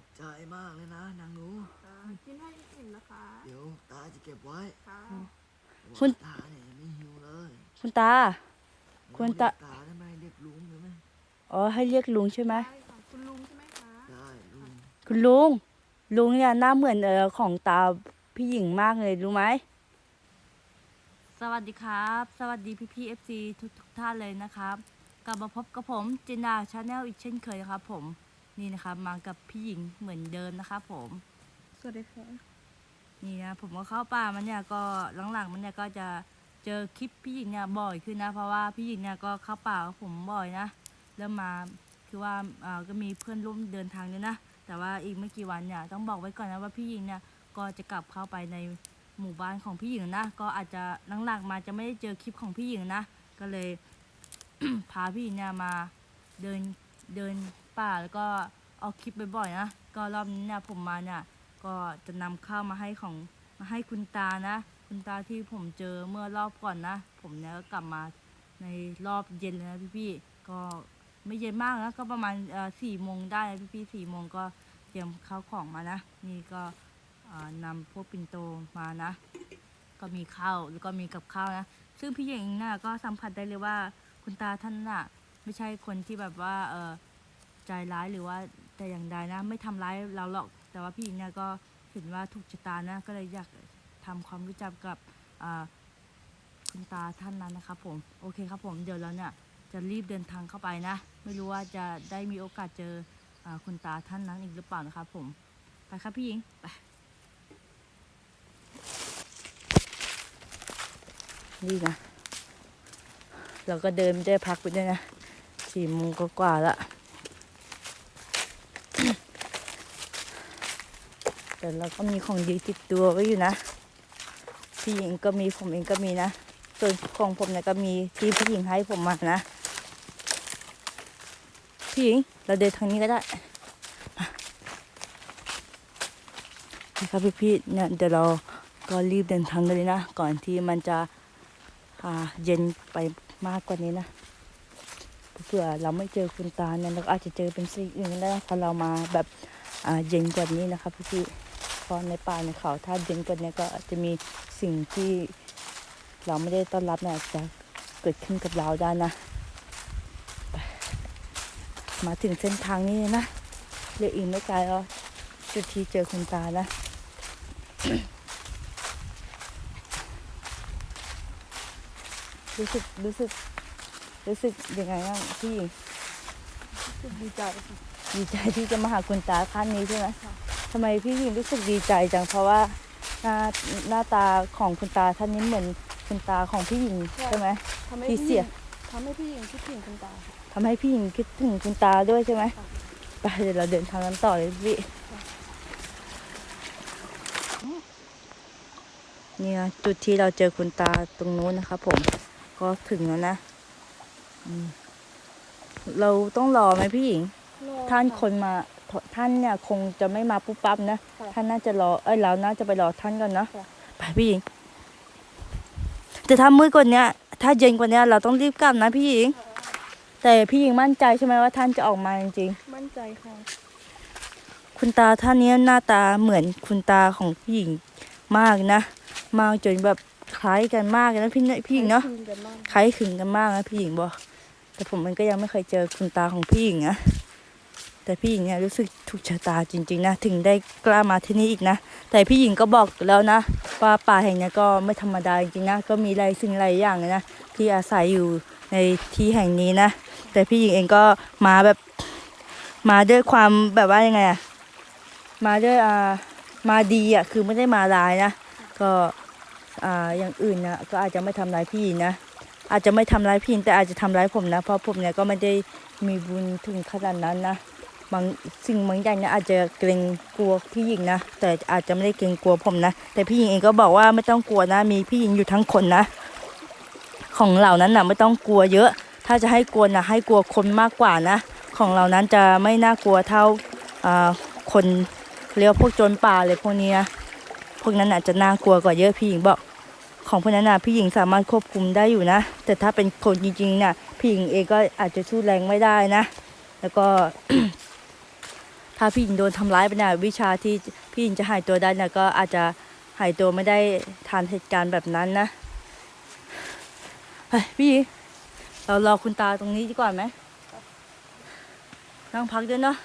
อบใจมากเลยนะนางหนูค่ะกินให้อิ่มนะคะเดี๋ยวตาจะเก็บไว้ค่ะคุณ ตาเนี่ยยังไม่หิวเลยคุณตา คุณตา เรียกตาได้ไหมเรียกลุงได้ไหมอ๋อให้เรียกลุงใช่ไหมใช่ค่ะคุณลุงใช่ไหมคะได้ลุงคุณลุง ลุงเนี่ยหน้าเหมือนเออของตาพี่หญิงมากเลยรู้ไหมสวัสดีครับ สวัสดีพี่พี่เอฟซีทุกทุกๆท่านเลยนะครับ กลับมาพบกับผมจินดาชาแนลอีกเช่นเคยนะครับผม นี่นะครับมากับพี่หญิงเหมือนเดิมนะครับผม สวัสดีค่ะนี่นะผมก็เข้าป่ามันเนี่ยก็หลังๆ มันเนี่ยก็จะเจอคลิปพี่หญิงเนี่ยบ่อยขึ้นนะ เพราะว่าพี่หญิงเนี่ยก็เข้าป่ากับผมบ่อยนะเริ่มมาคือว่าอ่าก็มีเพื่อนร่วมเดินทางด้วยนะ แต่ว่าอีกไม่กี่วันเนี่ยต้องบอกไว้ก่อนนะว่าพี่หญิงเนี่ยก็จะกลับเข้าไปในหมู่บ้านของพี่หญิงนะ ก็อาจจะหลังๆมาจะไม่ได้เจอคลิปของพี่หญิงนะ ก็เลย พาพี่หญิงเนี่ยมาเดินเดินป่าแล้วก็ เอาคลิปบ่อยๆนะก็รอบนี้เนี่ยผมมาเนี่ยก็จะนำข้าวมาให้ของมาให้คุณตานะ คุณตาที่ผมเจอเมื่อรอบก่อนนะ ผมเนี่ยก็กลับมาในรอบเย็นเลยนะพี่ๆก็ไม่เย็นมากนะก็ประมาณสี่โมงได้นะพี่ๆสี่โมงก็เตรียมข้าวของมานะ นี่ก็อ่านำพวกปิ่นโตมานะ ก็มีข้าวแล้วก็มีกับข้าวนะ ซึ่งพี่หญิงน่ะก็สัมผัสได้เลยว่าคุณตาท่านน่ะ ไม่ใช่คนที่แบบว่าเออใจร้ายหรือว่า แต่อย่างใดนะ ไม่ทำร้ายเราหรอก แต่ว่าพี่หญิงเนี่ยก็เห็นว่าถูกชะตานะ ก็เลยอยากทำความรู้จักกับคุณตาท่านนั้นนะครับผมโอเคครับผมเดี๋ยวเราเนี่ยจะรีบเดินทางเข้าไปนะ ไม่รู้ว่าจะได้มีโอกาสเจออคุณตาท่านนั้นอีกหรือเปล่านะครับผมไปครับพี่หญิงไปนี่นะ เราก็เดินไม่ได้พักไปด้วยนะสี่โมงกว่าล้ว แต่เราก็มีของดีติดตัวไว้อยู่นะพี่หญิงก็มีผมเองก็มีนะส่วนของผมเนี่ยก็มีที่พี่หญิงให้ผมมานะพี่หญิงเราเดินทางนี้ก็ได้มานี่ครับพี่ๆเนี่ยเดี๋ยวเราก็รีบเดินทางกันเลยนะ ก่อนที่มันจะอาเย็นไปมากกว่านี้นะเผื่อเราไม่เจอคุณตาเนี่ยเราอาจจะเจอเป็นสิ่งอื่นก็ได้นะพอเรามาแบบอาเย็นกว่านี้นะครับพี่ๆ ราะในป่าในเขาถ้าเย็นกว่านี้ก็อาจจะมีสิ่งที่เราไม่ได้ต้อนรับเนี่ยอาจจะเกิดขึ้นกับเราได้นะไปมาถึงเส้นทางนี้เลยนะเหลืออีกไม่ไกลแล้วจุดที่เจอคุณตานะรู้สึกรู้สึกรู้สึกยังไงบ้างพี่หญิงรู้สึกดีใจค่ะดีใจที่จะมาหาคุณตาท่านนี้ใช่ไหม ทำไมพี่หญิงรู้สึกดีใจจังเพราะว่าหน้าหน้าตาของคุณตาท่านนี้เหมือนคุณตาของพี่หญิงใช่ไหมทำให้ที่พี่เสียทำให้พี่หญิงคิดถึงคุณตาค่ะ ทำให้พี่หญิงคิดถึงคุณตาด้วยใช่ไหมค่ะ ไปเดี๋ยวเราเดินทางกันต่อเลยพี่เนี่ยจุดที่เราเจอคุณตาตรงนู้นนะครับผมก็ถึงแล้วนะอืมเราต้องรอไหมพี่หญิง รอท่านะคนมา ทท่านเนี่ยคงจะไม่มาปุ๊บปั๊บนะ ค่ะท่านน่าจะรอ เอ้ยเราน่าจะไปรอท่านก่อนเนาะ ค่ะ ไปพี่หญิง แต่ถ้ามืดกว่าเนี้ย ถ้าเย็นกว่าเนี้ยเราต้องรีบกลับนะพี่หญิง แต่พี่หญิงมั่นใจใช่ไหมว่าท่านจะออกมาจริงมั่นใจค่ะ ๆ คุณตาท่านเนี้ยหน้าตาเหมือนคุณตาของพี่หญิงมากนะ มากจนแบบคล้ายกันมากเลยนะพี่เนพี่หญิงเนาะคืนกันบ้างคล้ายคลึงกันมากนะพี่หญิงบอกแต่ผมมันก็ยังไม่เคยเจอคุณตาของพี่หญิงนะ แต่พี่หญิงเนี่ยรู้สึกถูกชะตาจริง ๆ นะ ถึงได้กล้ามาที่นี่อีกนะ แต่พี่หญิงก็บอกแล้วนะ ว่าป่าแห่งนี้ก็ไม่ธรรมดาจริงๆนะ ก็มีหลายสิ่งหลายอย่างเลยนะ ที่อาศัยอยู่ในที่แห่งนี้นะ แต่พี่หญิงเองก็มาแบบมาด้วยความแบบว่ายังไงอะมาด้วยอ่ามาดีอะคือไม่ได้มาร้ายนะ ก็อ่าอย่างอื่นนะก็อาจจะไม่ทำร้ายพี่หญิงนะอาจจะไม่ทำร้ายพี่แต่อาจจะทำร้ายผมนะ เพราะผมเนี่ยก็ไม่ได้มีบุญถึงขนาดนั้นนะ บางสิ่งบางอย่างเนี่ยอาจจะเกรงกลัวพี่หญิงนะ แต่อาจจะไม่ได้เกรงกลัวผมนะ แต่พี่หญิงเองก็บอกว่าไม่ต้องกลัวนะ มีพี่หญิงอยู่ทั้งคนนะ ของเหล่านั้นนะไม่ต้องกลัวเยอะ ถ้าจะให้กลัวนะให้กลัวคนมากกว่านะ ของเหล่านั้นจะไม่น่ากลัวเท่าคนเรียกว่าพวกโจรป่าเลยพวกนี้นะพวกนั้นอาจจะน่ากลัวกว่าเยอะพี่หญิงบอกของพวกนั้นนะพี่หญิงสามารถควบคุมได้อยู่นะ แต่ถ้าเป็นคนจริงๆนี่ยพี่หญิงเองก็อาจจะสู้แรงไม่ได้นะ แล้วก็ ถ้าพี่หญิงโดนทำร้ายไปเนี่ยวิชาที่พี่หญิงจะหายตัวได้เนี่ยก็อาจจะหายตัวไม่ได้ทันเหตุการณ์แบบนั้นนะไปพี่หญิงเรารอคุณตาตรงนี้ดีกว่าไหมนั่งพักด้วยเนาะ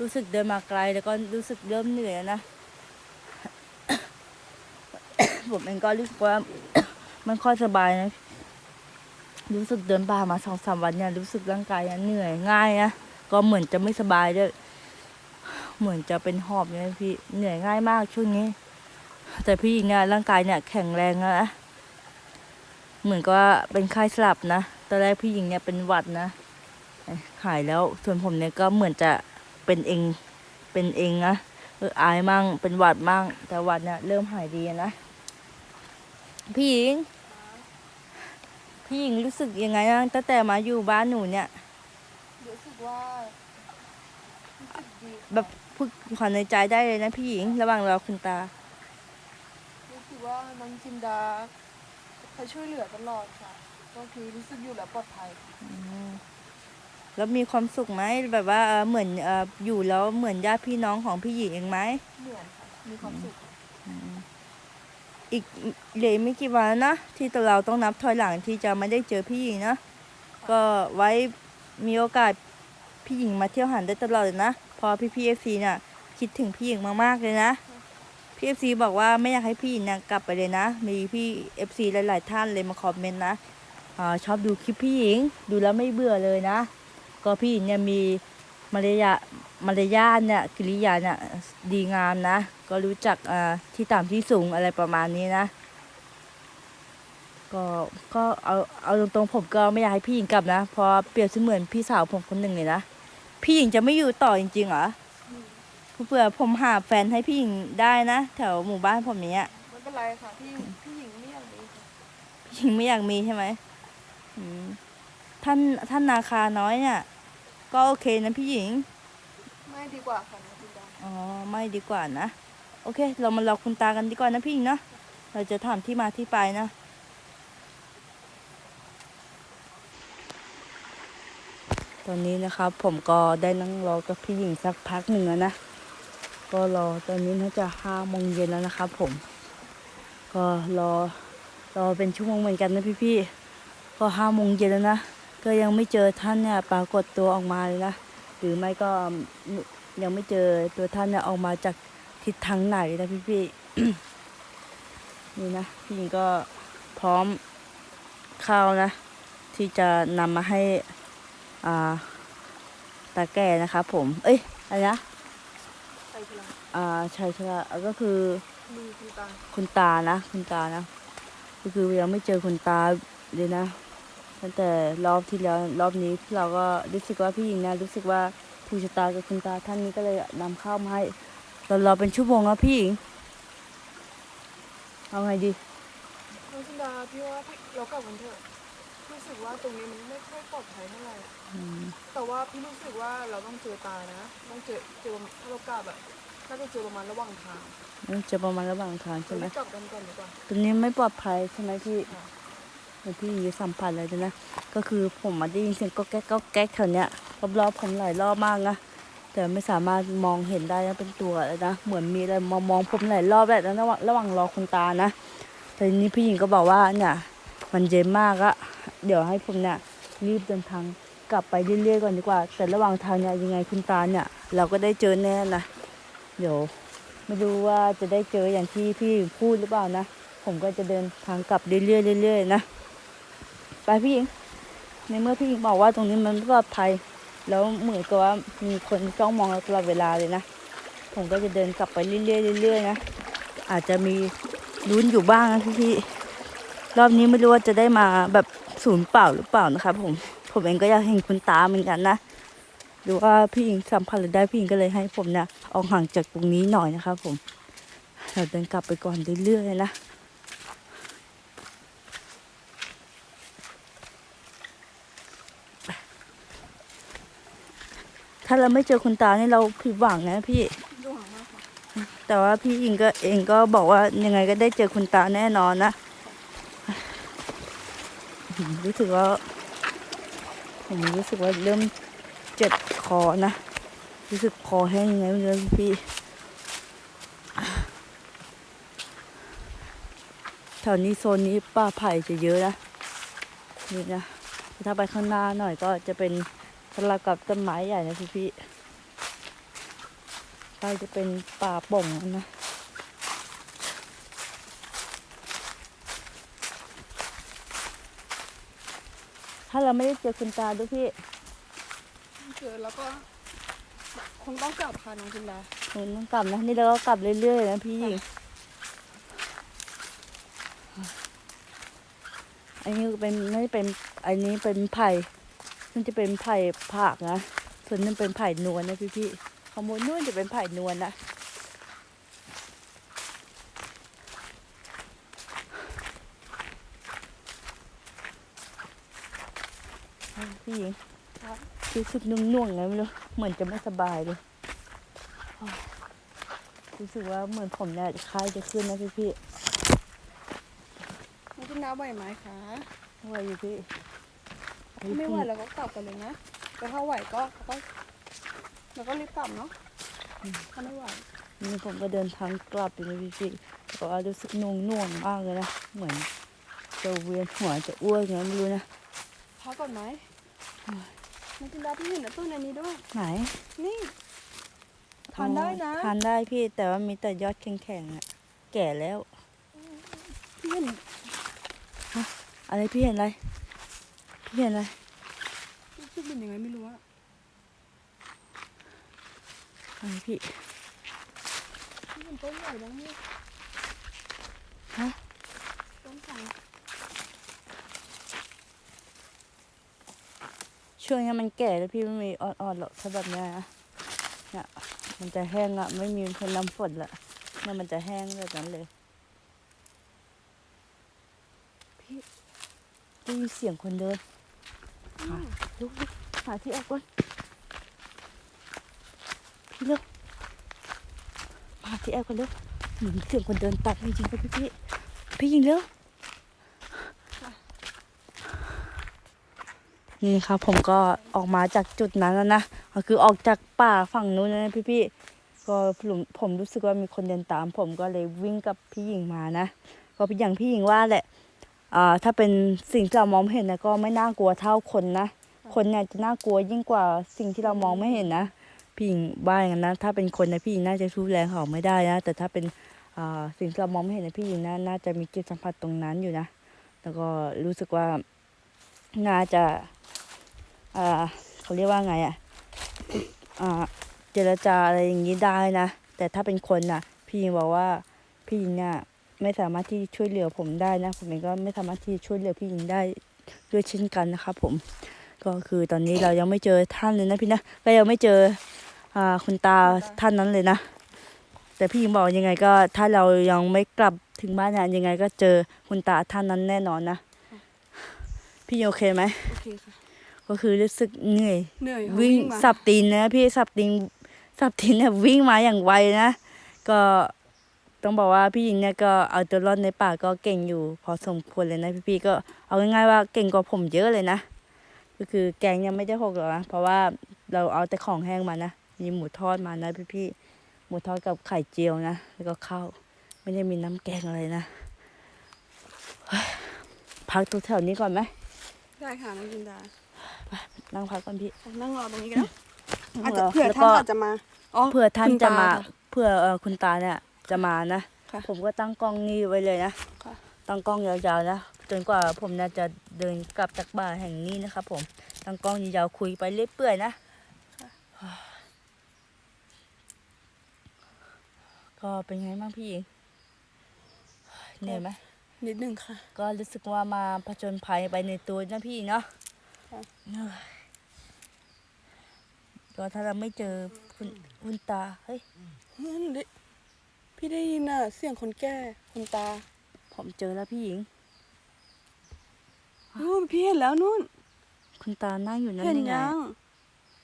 รู้สึกเดินมาไกลแล้วก็รู้สึกเริ่มเหนื่อยนะผมเองก็รู้สึกว่ามันค่อยสบายนะ รู้สึกเดินป่ามาสองสามวันเนี่ยรู้สึกร่างกายเนี่ยเหนื่อยง่ายนะก็เหมือนจะไม่สบายด้วย เหมือนจะเป็นหอบเนี่ยพี่เหนื่อยง่ายมากช่วงนี้ แต่พี่หญิงเนี่ยร่างกายเนี่ยแข็งแรงแล้วนะเหมือนกับว่าเป็นไข้สลับนะตอนแรกพี่หญิงเนี่ยเป็นหวัดนะหายแล้วส่วนผมเนี่ยก็เหมือนจะเป็นเองเป็นเองนะเอออายมั่งเป็นหวัดมั่งแต่หวัดเนี่ยเริ่มหายดีนะพี่หญิงพี่หญิงรู้สึกยังไงบ้างตั้งแต่มาอยู่บ้านหนูเนี่ยรู้สึกว่ารู้สึกดีค่ะแบบ พูดความในใจได้เลยนะพี่หญิง ระหว่างเราคุณตา รู้สึกว่าน้องจินดาเขาช่วยเหลือตลอดค่ะ ก็คือรู้สึกอยู่แล้วปลอดภัยค่ะแล้วมีความสุขไหมแบบว่าเอ่อเหมือนเอ่ออยู่แล้วเหมือนญาติพี่น้องของพี่หญิงเองไหม เหมือนค่ะ มีความสุขค่ะอีกเหลือไม่กี่วันนะ ที่ตัวเราต้องนับถอยหลังที่จะไม่ได้เจอพี่หญิงนะ ก็ไว้มีโอกาสพี่หญิงมาเที่ยวหันได้ตลอดเลยนะเพอพี่พีเอฟซีเนี่ยคิดถึงพี่หญิงมากๆเลยนะ พี่เอฟซีบอกว่าไม่อยากให้พี่หญิงเนี่ยกลับไปเลยนะ มีพี่เอฟซีหลาย ๆ ท่านเลยมาคอมเมนต์นะอชอบดูคลิปพี่หญิงดูแล้วไม่เบื่อเลยนะ ก็พี่หญิงเนี่ยมีมารยามารยาทเนี่ยกิริยาเนี่ยดีงามนะ ก็รู้จักที่ต่ำที่สูงอะไรประมาณนี้นะ ก็ก็เอาเอาตรงๆผมก็ไม่อยากให้พี่หญิงกลับนะเพราะเปรียบเสมือนพี่สาวผมคนหนึ่งเลยนะ พี่หญิงจะไม่อยู่ต่อจริงๆเหรอเผื่อผมหาแฟนให้พี่หญิงได้นะแถวหมู่บ้านผมเนี้ยไม่เป็นไรค่ะพี่พี่หญิงไม่อยากมีค่ะพี่หญิงไม่อยากมีใช่ไหมอืมท่านท่านนาคาน้อยเนี่ยก็โอเคนะพี่หญิง ไม่ดีกว่าค่ะน้องจินดาอ๋อไม่ดีกว่านะ โอเค เรามารอคุณตากันดีกว่านะพี่หญิงนะเราจะถามที่มาที่ไปนะ ตอนนี้นะครับผมก็ได้นั่งรอกับพี่หญิงสักพักหนึ่งแล้วนะ ก็รอตอนนี้น่าจะห้าโมงเย็นแล้วนะครับผม ก็รอรอเป็นชั่วโมงเหมือนกันนะพี่ๆ ก็ห้าโมงเย็นแล้วนะ ก็ยังไม่เจอท่านเนี่ยปรากฏตัวออกมาเลยนะ หรือไม่ก็ยังไม่เจอตัวท่านเนี่ยออกมาจากทิศทางไหนนะพี่ๆ นี่นะพี่หญิงก็พร้อมข้าวนะ ที่จะนำมาให้ ตาแก่นะครับผม เอ้ยอะไรนะใครพลังอ่าใช่ใช่ก็คือมีคุณตาคุณตานะคุณตานะก็คือยังไม่เจอคุณตาเลยนะตั้งแต่รอบที่แล้วรอบนี้เราก็รู้สึกว่าพี่หญิงนะรู้สึกว่าถูกชะตากับคุณตาท่านนี้ก็เลยนำข้าวมาให้เรารอเป็นชั่วโมงแล้วพี่หญิงเอาไงดีน้องจินดาพี่ว่าพี่เรากลับกันเถอะ รู้สึกว่าตรงนี้มันไม่ค่อยปลอดภัยเท่าไหร่อืมแต่ว่าพี่รู้สึกว่าเราต้องเจอตานะ ต้องเจอเจอถ้าเรากลับอะน่าจะเจอประมาณระหว่างทางมันจะประมาณระหว่างทางใช่ไหมเรากลับกันก่อนดีกว่า ตรงนี้ไม่ปลอดภัยใช่ไหมพี่ค่ะ เดี๋ยวพี่สัมผัสอะไรด้วยนะ ก็คือผมมาได้ยินเสียงก็แก๊กก็แก๊กแถวเนี้ยรอบๆผมหลายรอบมากนะ แต่ไม่สามารถมองเห็นได้นะเป็นตัวเลยนะ เหมือนมีอะไรมามองผมหลายรอบแหละนะระหว่างระหว่างรอคุณตานะ แต่ทีนี้พี่หญิงก็บอกว่าเนี่ย มันเย็นมากอะเดี๋ยวให้ผมเนี่ยรีบเดินทางกลับไปเรื่อยๆก่อนดีกว่า แต่ระหว่างทางเนี่ยยังไงคุณตาเนี่ย เราก็ได้เจอแน่นะเดี๋ยวไม่รู้ว่าจะได้เจออย่างที่พี่พูดหรือเปล่านะ ผมก็จะเดินทางกลับเรื่อยๆเรื่อยๆนะไปพี่หญิงในเมื่อพี่หญิงบอกว่าตรงนี้มันปลอดภัยแล้วเหมือนกับว่ามีคนจ้องมองเราตลอดเวลาเลยนะ ผมก็จะเดินกลับไปเรื่อยๆเรื่อยๆนะอาจจะมีลุ้นอยู่บ้างนะพี่ รอบนี้ไม่รู้ว่าจะได้มาแบบศูนย์เปล่าหรือเปล่านะครับผมผมเองก็อยากเห็นคุณตาเหมือนกันนะหรือว่าพี่หญิงสัมผัสได้พี่หญิงก็เลยให้ผมเนี่ยออกห่างจากตรงนี้หน่อยนะครับผมเราเดินกลับไปก่อนเรื่อยๆนะถ้าเราไม่เจอคุณตานี่เราผิดหวังนะพี่ดูหางมากค่ะแต่ว่าพี่อิงก็เองก็บอกว่ายังไงก็ได้เจอคุณตาแน่นอนนะอืม รู้สึกว่า ผมรู้สึกว่าเริ่มเจ็บคอนะ รู้สึกคอแห้งยังไงไม่รู้พี่แถวนี้โซนนี้ป่าไผ่จะเยอะนะนี่นะถ้าไปข้างหน้าหน่อยก็จะเป็นสลับกับต้นไม้ใหญ่นะพี่พี่ใช่จะเป็นป่าป่งนะ ถ้าเราไม่ได้เจอคุณตาด้วยพี่เจอแล้วก็คงต้องกลับค่ะน้องจินดามันต้องกลับนะนี่เราก็กลับเรื่อยๆนะพี่หญิงอันนี้เป็นน่าจะเป็นอันนี้เป็นไผ่มันจะเป็นไผ่ผักนะส่วนนั้นเป็นไผ่นวลนะพี่พี่ๆข้างบนนู่นจะเป็นไผ่นวลนะเอาพี่ หญิงรู้สึกนุ่งๆไงไม่รู้เหมือนจะไม่สบายเลยรู้สึกว่าเหมือนผมเนี่ยคล้ายจะขึ้นนะพี่พี่น้องจินดาไหวไหมคะๆว่าอยู่พี่ถ้าไม่ไหวเราก็กลับกันเลยนะแต่ถ้าไหวก็ก็เราก็รีบกลับเนาะถ้าไม่ไหวนี่ผมก็เดินทางกลับอยู่นะพี่พี่แต่ว่ารู้สึกนุ่งน่วงมากเลยนะเหมือนจะเวียนหัวจะอ้วกไงไม่รู้นะพักก่อนไหม น้องจินดาพี่เห็นนะตู้ในนี้ด้วย ไหนนี่ทานได้นะอ๋อทานได้พี่แต่ว่ามีแต่ยอดแข็งๆอะแก่แล้ว พี่เห็นอะไรพี่เห็นอะไร พี่เห็นอะไรรู้สึกเป็นยังไงไม่รู้อะอะไรพี่ พี่เห็นต้นใหญ่บ้างนี่ฮะ ต้นสัง ช่วงนี้มันแก่แล้วพี่ไม่มีอ่อนๆหรอกถ้าแบบนี้นะเนี่ยมันจะแห้งอะไม่มีคนน้ำฝนละเนี่ยมันจะแห้งแบบนั้นเลย พี่ได้ยินเสียงคนเดินลุกลุกหาที่แอบก่อนพี่เร็วมาที่แอบก่อนเร็วเหมือนเสียงคนเดินตัดจริงๆครับพี่พี่พี่ยิงเร็ว นี่ครับผมก็ออกมาจากจุดนั้นแล้วนะก็คือออกจากป่าฝั่งนู้นนะพี่ๆก็ผมผมรู้สึกว่ามีคนเดินตาม ผมก็เลยวิ่งกับพี่หญิงมานะก็อย่างพี่หญิงว่าแหละอ่าถ้าเป็นสิ่งที่เรามองไม่เห็นนะก็ไม่น่ากลัวเท่าคนนะคนเนี่ยจะน่ากลัวยิ่งกว่าสิ่งที่เรามองไม่เห็นนะพี่หญิงว่าอย่างนั้นนะถ้าเป็นคนนะพี่หญิงน่าจะสู้แรงเขาไม่ได้นะแต่ถ้าเป็นอ่าสิ่งที่เรามองไม่เห็นนะพี่หญิงนะน่าจะมีจิตสัมผัสตรงนั้นอยู่นะแล้วก็รู้สึกว่าน่าจะ อ่าเขาเรียกว่าไงอะอ่าเจรจาอะไรอย่างนี้ได้นะ แต่ถ้าเป็นคนน่ะ พี่ยิงบอกว่าพี่ยิงเนี่ยไม่สามารถที่ช่วยเหลือผมได้นะ ผมเองก็ไม่สามารถที่จะช่วยเหลือพี่ยิงได้ด้วยเช่นกันนะครับผมก็คือตอนนี้เรายังไม่เจอท่านเลยนะพี่นะก็ยังไม่เจออ่าคุณตาท่านนั้นเลยนะ แต่พี่ยิงบอกยังไงก็ถ้าเรายังไม่กลับถึงบ้านเนี่ยยังไงก็เจอคุณตาท่านนั้นแน่นอนนะ พี่โอเคไหมโอเคค่ะ ก็คือรู้สึกเหนื่อยเหนื่อยค่ะวิ่งมาสับตีนนะพี่สับตีนสับตีนเนี่ยวิ่งมาอย่างไวนะก็ต้องบอกว่าพี่หญิงเนี่ยก็เอาตัวรอดในป่าก็เก่งอยู่ พอสมควรเลยนะพี่ๆก็เอาง่ายๆว่าเก่งกว่าผมเยอะเลยนะก็คือแกงยังไม่ได้หกหรอกนะเพราะว่าเราเอาแต่ของแห้งมานะมีหมูทอดมานะพี่ๆหมูทอดกับไข่เจียวนะแล้วก็ข้าวไม่ได้มีน้ำแกงอะไรนะเฮ้ยพักตัวแถวนี้ก่อนไหมได้ค่ะน้องจินดา นั่งพักก่อนพี่ นั่งรอตรงนี้กันนะอาจจะแล้วเผื่อก็ท่านอาจจะมาอ๋อเผื่อท่านคุณจะตมาค่เผื่อเอ่อคุณตาเนี่ยจะมานะค่ะผมก็ตั้งกล้องนี่ไว้เลยนะค่ะตั้งกล้องยาวๆนะจนกว่าผมเนี่ยจะเดินกลับจากบ้านแห่งนี้นะครับผมตั้งกล้องยาวๆคุยไปเรื่อยเปื่อยนะก็เป็นไงบ้างพี่หญิงเหนื่อยไหมนิดนึงค่ะ ก็รู้สึกว่ามาผจญภัยไปในตัวนะพี่เนาะค่ะเหนื่อย ก็ถ้าเราไม่เจอคุณคุณตา เฮ้ยนั่นดิพี่ได้ยินอะ เสียงคนแก่คนตา ผมเจอแล้วพี่หญิง นู่นพี่เห็นแล้วนู่น คุณตานั่งอยู่นั่นเห็นยังไง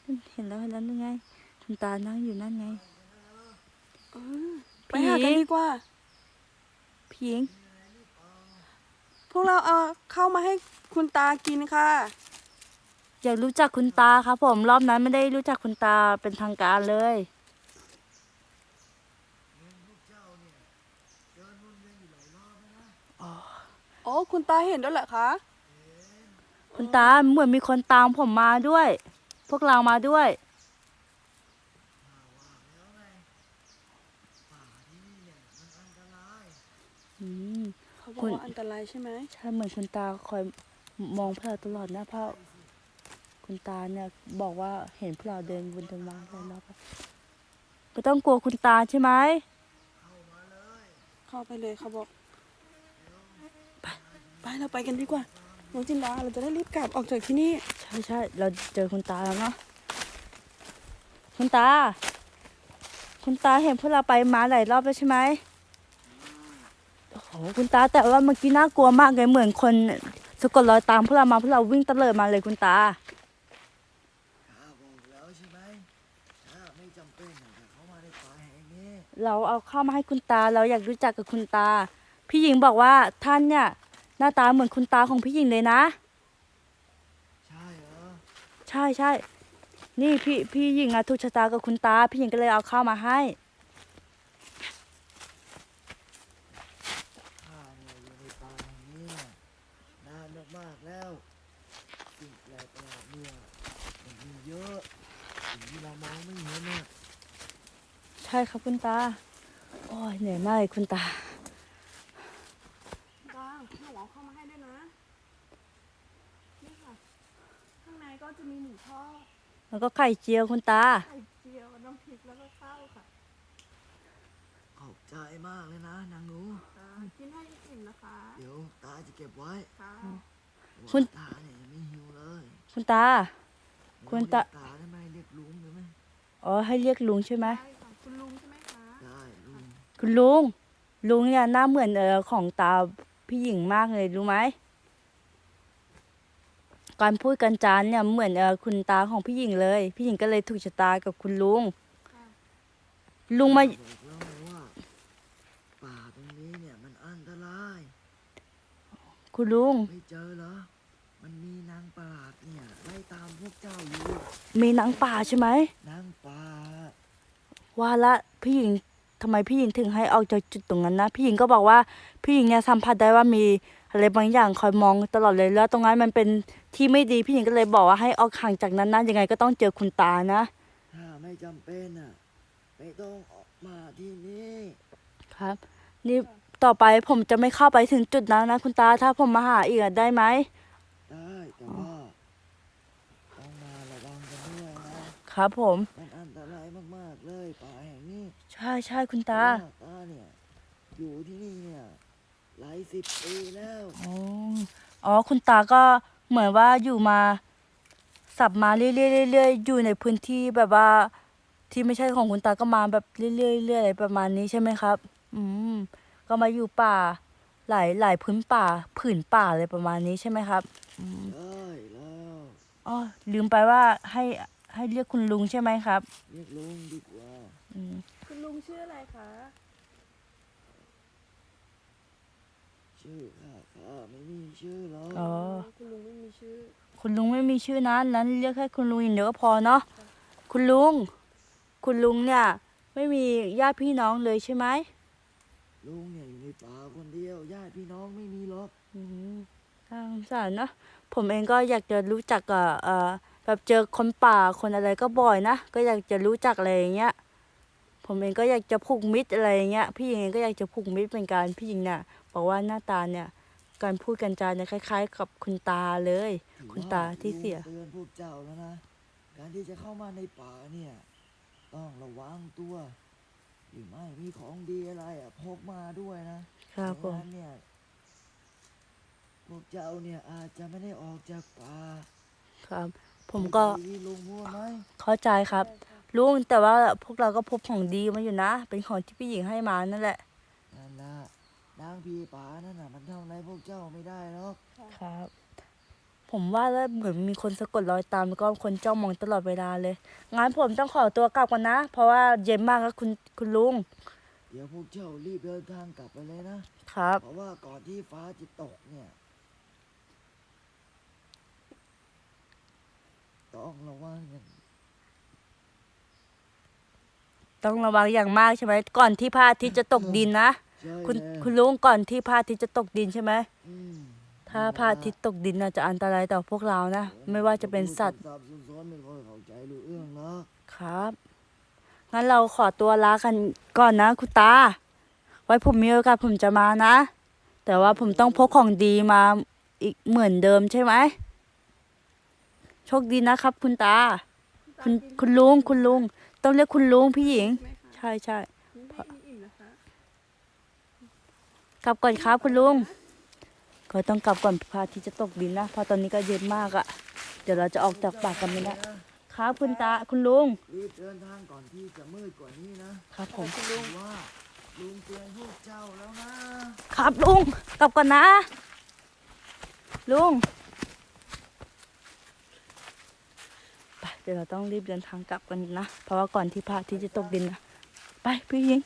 ยังเห็นแล้วเห็นแล้วนั่นไง คุณตานั่งอยู่นั่นไงเออไปพี่หากันดีกว่า พี่หญิง พวกเราเอาเข้ามาให้คุณตากินค่ะ อยากรู้จักคุณตาครับผมรอบนั้นไม่ได้รู้จักคุณตาเป็นทางการเลยเงินพวกเจ้าเนี่ยเดินวนเวียนอยู่หลายรอบแล้วนะอ๋อคุณตาเห็นด้วยเหรอคะ คุณตาเหมือนมีคนตามผมมาด้วย พวกเรามาด้วยข้าว่าแล้วไงป่าที่นี่เนี่ยมันอันตรายอืม เขาบอกคุณว่าอันตรายใช่ไหม ใช่เหมือนคุณตาคอยมองพวกเราตลอดนะเพราะ คุณตาเนี่ยบอกว่าเห็นพวกเราเดินวนเดินมาหลายรอบแล้วก็ต้องกลัวคุณตาใช่ไหมเข้ามาเลยเข้าไปเลยเขาบอก ไปไปเราไปกันดีกว่า น้องจินดาเราจะได้รีบกลับออกจากที่นี่ ใช่ใช่เราเจอคุณตาแล้วเนาะคุณตา คุณตาเห็นพวกเราไปมาหลายรอบแล้วใช่ไหมโอ้โหคุณตาแต่ว่าเมื่อกี้น่ากลัวมากเลยเหมือนคนสะกดรอยตามพวกเรามาพวกเราวิ่งตะเลิดมาเลยคุณตา ข้าบอกแล้วใช่ไหมข้าไม่จำเป็นนะแต่เขามาในป่าแห่งนี้ เราเอาเข้ามาให้คุณตา เราอยากรู้จักกับคุณตา พี่หญิงบอกว่าท่านเนี่ย หน้าตาเหมือนคุณตาของพี่หญิงเลยนะ ใช่เหรอใช่ใช่นี่พี่พี่หญิงอะถูกชะตากับคุณตา พี่หญิงก็เลยเอาข้าวมาให้ ข้าเนี่ยอยู่ในป่าแห่งนี้น่ะนานมากๆแล้วสิ่งแปลกประหลาดเนี่ยมันมีเยอะสิ่งที่เรามองไม่เห็นน่ะใช่ครับคุณตา โอ้ยเหนื่อยมากเลยคุณตาตาหนูเอาเข้ามาให้ด้วยนะ นี่ค่ะ ข้างในก็จะมีหมูทอดแล้วก็ไข่เจียวคุณตา ไข่เจียว น้ำพริกแล้วก็ข้าวค่ะขอบใจมากเลยนะนางหนูอ่ากินให้อิ่มนะคะเดี๋ยวตาจะเก็บไว้ค่ะคุณตาเนี่ยยังไม่หิวเลยคุณตา คุณตา เรียกตาได้ไหมเรียกลุงได้ไหมอ๋อให้เรียกลุงใช่ไหมใช่ ค่ะคุณลุงใช่ไหมคะ ได้ลุงคุณลุง ลุงเนี่ยหน้าเหมือนเออของตาพี่หญิงมากเลยรู้ไหมการพูดกันจานเนี่ยเหมือนเออคุณตาของพี่หญิงเลย พี่หญิงก็เลยถูกชะตากับคุณลุงค่ะลุงมาบอกแล้วไงว่าป่าตรงนี้เนี่ยมันอันตราย คุณลุง ไม่เจอเหรอ มันมีนางป่าดเนี่ยไล่ตามพวกเจ้าอยู่ มีหนังป่าใช่ไหมนางป่า ว่าละพี่หญิงทำไมพี่หญิงถึงให้ออกจากจุดตรงนั้นนะ พี่หญิงก็บอกว่าพี่หญิงเนี่ยสัมผัสได้ว่ามีอะไรบางอย่างคอยมองตลอดเลยแล้วตรงนั้นมันเป็นที่ไม่ดีพี่หญิงก็เลยบอกว่าให้ออกห่างจากนั้นนะยังไงก็ต้องเจอคุณตานะถ้าไม่จำเป็นอะไม่ต้องออกมาที่นี่ครับ นี่ต่อไปผมจะไม่เข้าไปถึงจุดนั้นนะ คุณตาถ้าผมมาหาอีกอะได้ไหมได้แต่ว่าต้องมาระวังกันด้วยนะครับผมมัน เลยป่าแห่งนี้ใช่ใช่คุณตาเพระว่ตาเนี่ยอยู่ที่นี่เนี่ยหลายสิบปีแล้วอ๋ออ๋อคุณตาก็เหมือนว่าอยู่มาสับมาเรื่อยๆเรื่อยๆอยู่ในพื้นที่แบบว่า ที่ไม่ใช่ของคุณตาก็มาแบบเรื่อยๆเรื่อยๆอะไรประมาณนี้ใช่ไหมครับ อืมก็มาอยู่ป่า หลายหลายพื้นป่าผืนป่าอะไรประมาณนี้ใช่ไหมครับอืมใช่แล้วอ๋อลืมไปว่าให้ ให้เรียกคุณลุงใช่ไหมครับ เรียกลุงดีกว่า อืมคุณลุงชื่ออะไรคะชื่อข้าข้าไม่มีชื่อหรอกอ๋อ คุณลุงไม่มีชื่อ คุณลุงไม่มีชื่อนะนั้นเรียกแค่คุณลุงอย่างเดียวก็พอเนาะ คุณลุง คุณลุงเนี่ย ไม่มีญาติพี่น้องเลยใช่ไหมลุงเนี่ยอยู่ในป่าคนเดียวญาติพี่น้องไม่มีหรอกอืมน่าสงสารเนอะผมเองก็อยากจะรู้จักกับเอ่อ แบบเจอคนป่าคนอะไรก็บ่อยนะ ก็อยากจะรู้จักอะไรอย่างเงี้ย ผมเองก็อยากจะผูกมิตรอะไรอย่างเงี้ย พี่หญิงเองก็อยากจะผูกมิตรเป็นการพี่หญิงเนี่ยบอกว่าหน้าตาเนี่ย การพูดกันจาเนี่ยคล้าย ๆ กับคุณตาเลยถือคุณว่าตาที่เสียลุงเตือนพวกเจ้าแล้วนะ การที่จะเข้ามาในป่าเนี่ย ต้องระวังตัวหรือไม่มีของดีอะไรอะพกมาด้วยนะครับผมไงั้นเนี่ยพวกเจ้าเนี่ยอาจจะไม่ได้ออกจากป่า ครับ ผมก็เข้าใจที่ลุงพูดไหมเข้าใจครับลุงแต่ว่าพวกเราก็พบของดีมาอยู่นะ เป็นของที่พี่หญิงให้มานั่นแหละนั่นละนางพีป่านั่นน่ะมันทำอะไรพวกเจ้าไม่ได้หรอกครับ ผมว่าแล้วเหมือนมีคนสะกดรอยตามแล้วก็คนจ้องมองตลอดเวลาเลยงั้นผมต้องขอตัวกลับก่อนนะ เพราะว่าเย็นมากแล้วคุณคุณลุง เดี๋ยวพวกเจ้ารีบเดินทางกลับไปเลยนะครับ เพราะว่าก่อนที่ฟ้าจะตกเนี่ย ต้องระวังอย่างต้องระวังอย่างมากใช่ไหมก่อนที่พระอาทิตย์จะตกดินนะใช่คุณแล้วคุณลุงก่อนที่พระอาทิตย์จะตกดินใช่ไหมอืมถ้าพระอาทิตย์ตกดินน่ะจะอันตรายต่อพวกเรานะไม่ว่าจะเป็นสัตว์สัตว์ซ้อนๆไม่ค่อยเข้าใจรู้เรื่องนะครับงั้นเราขอตัวลากันก่อนนะ คุณตา ไว้ผมมีโอกาสผมจะมานะ แต่ว่าผมต้องพกของดีมาอีกเหมือนเดิมใช่ไหมโช คดีนะครับ คุณตา คุณคุณลุงคุณลุงต้องเรียกคุณลุงพี่หญิงไหมคะใช่ใช่นี่ไม่มีอีกนะคะกลับก่อนครับคุณลุงก็ต้องกลับก่อนพระอาทิตย์จะตกดินนะเพราะตอนนี้ก็เย็นมากอะ่ะ เดี๋ยวเราจะออกจากป่ากันไม่ได้ครับคุณตาคุณลุงรีบเดินทางก่อนที่จะมืดกว่านี้นะครับผมคุณลุงว่าลุงเตือนพวกเจ้าแล้วนะครับลุงกลับก่อนนะ ลุงไป เดี๋ยวเราต้องรีบเดินทางกลับกันนะ เพราะว่าก่อนที่พระอาทิตย์จะตกดินนะ ไปพี่ยิง